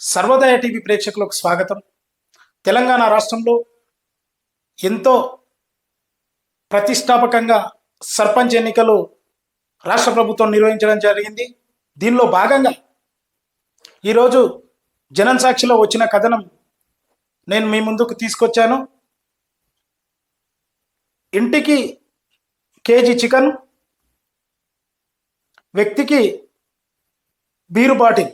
Sarvodaya TV ప్రేక్షకులకు స్వాగతం. తెలంగాణ రాష్ట్రంలో ఎంతో ప్రతిష్టాపకంగా సర్పంచ్ ఎన్నికలు రాష్ట్ర ప్రభుత్వం నిర్వహించడం జరిగింది. దీనిలో భాగంగా ఈరోజు జనం సాక్షిలో వచ్చిన కథనం నేను మీ ముందుకు తీసుకొచ్చాను. ఇంటికి కేజీ చికెన్ వ్యక్తికి బీరు బాటిల్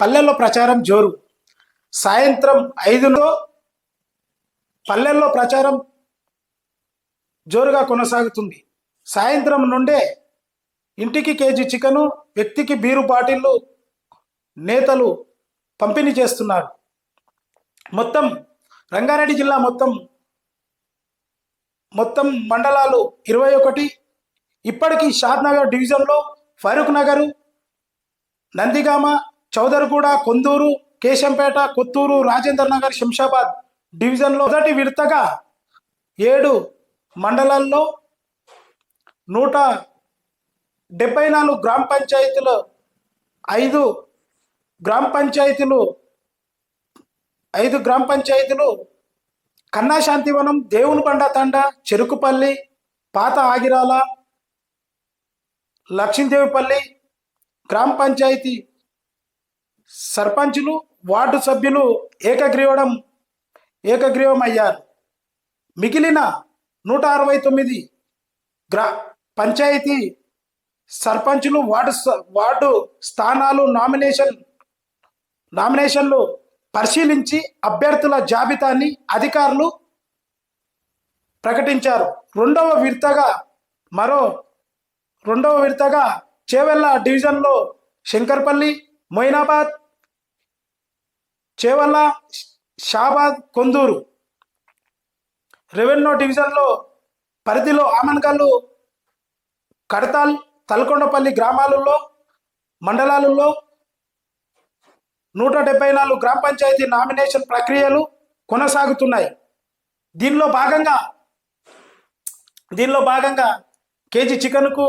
పల్లెల్లో ప్రచారం జోరు. సాయంత్రం ఐదులో పల్లెల్లో ప్రచారం జోరుగా కొనసాగుతుంది. సాయంత్రం నుండే ఇంటికి కేజీ చికెను వ్యక్తికి బీరు బాటిళ్ళు నేతలు పంపిణీ చేస్తున్నారు. మొత్తం రంగారెడ్డి జిల్లా మొత్తం మొత్తం మండలాలు ఇరవై ఒకటి. ఇప్పటికీ షాద్నగర్ డివిజన్లో ఫరూక్ నగరు నందిగామ చౌదరిగూడ కొందూరు కేశంపేట కొత్తూరు రాజేందర్ నగర్ శంషాబాద్ డివిజన్లో మొదటి విడతగా ఏడు మండలాల్లో నూట డెబ్బై నాలుగు గ్రామ పంచాయతీలు ఐదు గ్రామ పంచాయతీలు ఐదు గ్రామ పంచాయతీలు కన్నా శాంతివనం దేవునిబండ తండ చెరుకుపల్లి పాత ఆగిరాల లక్ష్మీదేవిపల్లి గ్రామ పంచాయతీ సర్పంచులు వార్డు సభ్యులు ఏకగ్రీవడం ఏకగ్రీవం అయ్యారు. మిగిలిన నూట అరవై తొమ్మిది గ్రా పంచాయతీ సర్పంచులు వార్డు వార్డు స్థానాలు నామినేషన్ నామినేషన్లు పరిశీలించి అభ్యర్థుల జాబితాని అధికారులు ప్రకటించారు. రెండవ విడతగా మరో రెండవ విడతగా చేవెళ్ళ డివిజన్లో శంకర్పల్లి మొయినాబాద్ చేవల్ల షాబాద్ కొందూరు రెవెన్యూ డివిజన్లో పరిధిలో ఆమన్గల్లు కడతాల్ తలకొండపల్లి గ్రామాలలో మండలాలలో నూట డెబ్బై నాలుగు గ్రామ పంచాయతీ నామినేషన్ ప్రక్రియలు కొనసాగుతున్నాయి. దీనిలో భాగంగా దీనిలో భాగంగా కేజీ చికెన్కు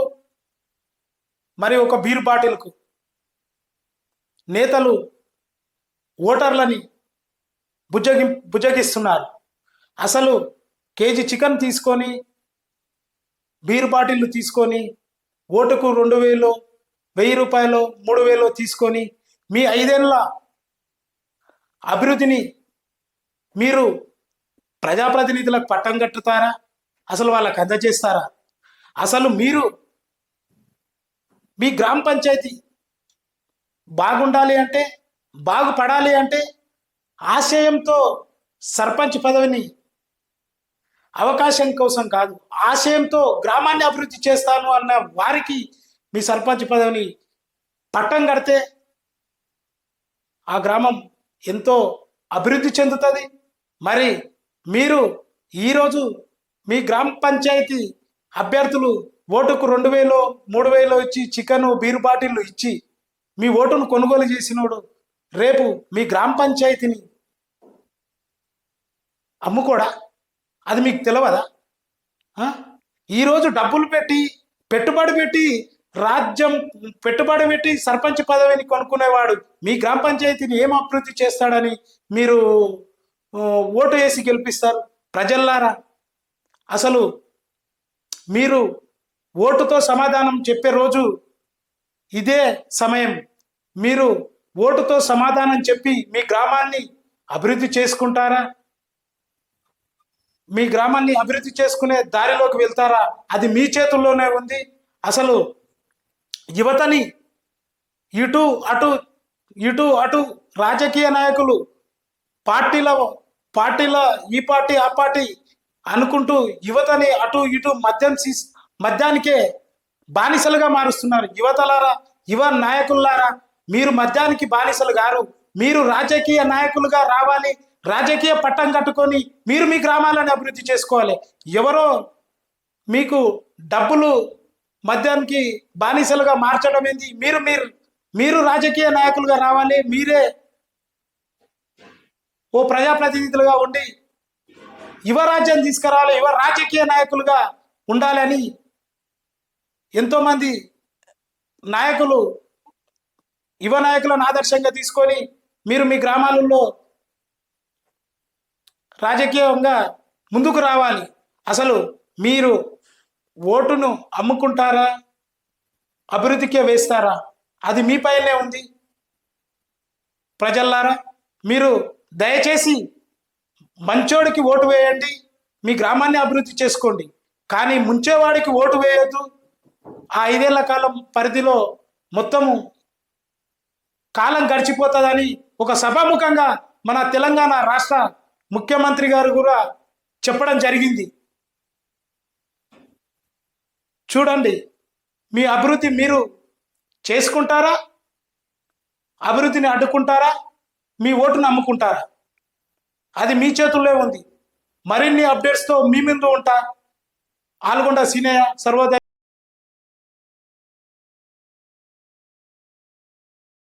మరి ఒక బీరు బాటిల్కు నేతలు ఓటర్లని బుజ్జగి బుజ్జగిస్తున్నారు అసలు కేజీ చికెన్ తీసుకొని బీర్ బాటిల్లు తీసుకొని ఓటుకు రెండు వేలు వెయ్యి రూపాయలు మూడు వేలు తీసుకొని మీ ఐదేళ్ళ అభివృద్ధిని మీరు ప్రజాప్రతినిధులకు పట్టం కట్టుతారా? అసలు వాళ్ళకి అందజేస్తారా అసలు మీరు మీ గ్రామ పంచాయతీ బాగుండాలి అంటే బాగుపడాలి అంటే ఆశయంతో సర్పంచ్ పదవిని అవకాశం కోసం కాదు ఆశయంతో గ్రామాన్ని అభివృద్ధి చేస్తాను అన్న వారికి మీ సర్పంచ్ పదవిని పట్టం కడితే ఆ గ్రామం ఎంతో అభివృద్ధి చెందుతుంది. మరి మీరు ఈరోజు మీ గ్రామ పంచాయతీ అభ్యర్థులు ఓటుకు రెండు వేలు మూడు వేలు ఇచ్చి చికెను బీరు బాటిళ్ళు ఇచ్చి మీ ఓటును కొనుగోలు చేసినోడు రేపు మీ గ్రామ పంచాయతీని అమ్ముకోడా? అది మీకు తెలియదా ఈరోజు డబ్బులు పెట్టి పెట్టుబడి పెట్టి రాజ్యం పెట్టుబడి పెట్టి సర్పంచ్ పదవిని కొనుక్కునేవాడు మీ గ్రామ పంచాయతీని ఏం అభివృద్ధి చేస్తాడని మీరు ఓటు వేసి గెలిపిస్తారు? ప్రజల్లారా అసలు మీరు ఓటుతో సమాధానం చెప్పే రోజు ఇదే సమయం. మీరు ఓటుతో సమాధానం చెప్పి మీ గ్రామాన్ని అభివృద్ధి చేసుకుంటారా? మీ గ్రామాన్ని అభివృద్ధి చేసుకునే దారిలోకి వెళ్తారా? అది మీ చేతుల్లోనే ఉంది. అసలు యువతని ఇటు అటు ఇటు అటు రాజకీయ నాయకులు పార్టీల పార్టీల ఈ పార్టీ ఆ పార్టీ అనుకుంటూ యువతని అటు ఇటు మద్యం సీస్ మద్యానికే బానిసలుగా మారుస్తున్నారు. యువతలారా యువ నాయకులారా మీరు మద్యానికి బానిసలు గారు. మీరు రాజకీయ నాయకులుగా రావాలి రాజకీయ పట్టం కట్టుకొని మీరు మీ గ్రామాలను అభివృద్ధి చేసుకోవాలి. ఎవరో మీకు డబ్బులు మద్యానికి బానిసలుగా మార్చడం ఏంది? మీరు మీరు మీరు రాజకీయ నాయకులుగా రావాలి మీరే ఓ ప్రజాప్రతినిధులుగా ఉండి యువరాజ్యం తీసుకురావాలి యువ రాజకీయ నాయకులుగా ఉండాలని ఎంతోమంది నాయకులు యువ నాయకులను ఆదర్శంగా తీసుకొని మీరు మీ గ్రామాలలో రాజకీయంగా ముందుకు రావాలి. అసలు మీరు ఓటును అమ్ముకుంటారా? అభివృద్ధికే వేస్తారా? అది మీ పైనే ఉంది. ప్రజల్లారా మీరు దయచేసి మంచోడికి ఓటు వేయండి మీ గ్రామాన్ని అభివృద్ధి చేసుకోండి. కానీ ముంచేవాడికి ఓటు వేయొద్దు. ఆ ఐదేళ్ళ కాలం పరిధిలో మొత్తము కాలం గడిచిపోతుందని ఒక సభాముఖంగా మన తెలంగాణ రాష్ట్ర ముఖ్యమంత్రి గారు కూడా చెప్పడం జరిగింది. చూడండి మీ అభివృద్ధి మీరు చేసుకుంటారా? అభివృద్ధిని అడ్డుకుంటారా? మీ ఓటును అమ్ముకుంటారా? అది మీ చేతుల్లో ఉంది. మరిన్ని అప్డేట్స్తో మీ ముందు ఉంటా. ఆల్గొండ సీనియర్ సర్వోదయ